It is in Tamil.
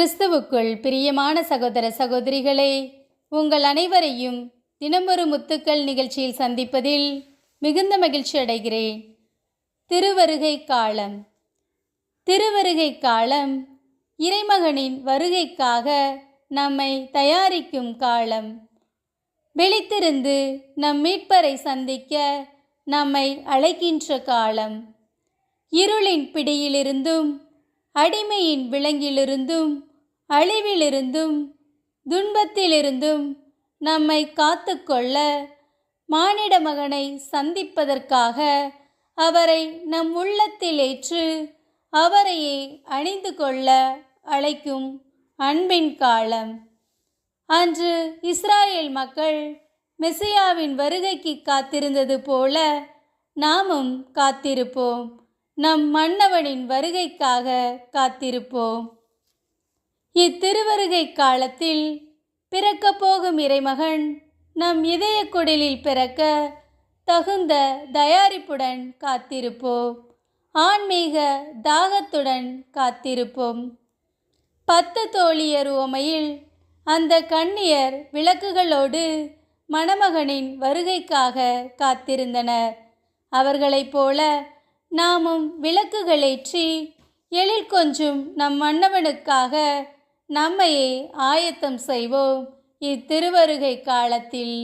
கிறிஸ்துவுக்குள் பிரியமான சகோதர சகோதரிகளே உங்கள் அனைவரையும் தினமொரு முத்துக்கள் நிகழ்ச்சியில் சந்திப்பதில் மிகுந்த மகிழ்ச்சி அடைகிறேன். திருவருகை காலம். திருவருகை காலம் இறைமகனின் வருகைக்காக நம்மை தயாரிக்கும் காலம். விழித்திருந்து நம் மீட்பரை சந்திக்க நம்மை அழைக்கின்ற காலம். இருளின் பிடியிலிருந்தும் அடிமையின் விலங்கிலிருந்தும் அழிவிலிருந்தும் துன்பத்திலிருந்தும் நம்மை காத்துக்கொள்ள மானிட மகனை சந்திப்பதற்காக அவரை நம் உள்ளத்தில் ஏற்று அவரையே அணிந்து கொள்ள அழைக்கும் அன்பின் காலம். அன்று இஸ்ராயேல் மக்கள் மெசியாவின் வருகைக்கு காத்திருந்தது போல நாமும் காத்திருப்போம். நம் மன்னவனின் வருகைக்காக காத்திருப்போம். இத்திருவருகை காலத்தில் பிறக்கப் போகும் இறைமகன் நம் இதய குடிலில் பிறக்க தகுந்த தயாரிப்புடன் காத்திருப்போம். ஆன்மீக தாகத்துடன் காத்திருப்போம். பத்து தோழியர் உமையில் அந்த கண்ணியர் விளக்குகளோடு மணமகனின் வருகைக்காக காத்திருந்தனர். அவர்களைப் போல நாமும் விளக்குகளேற்றி எழில் கொஞ்சும் நம் மன்னவனுக்காக நம்மையே ஆயத்தம் செய்வோம். இத்திருவருகை காலத்தில்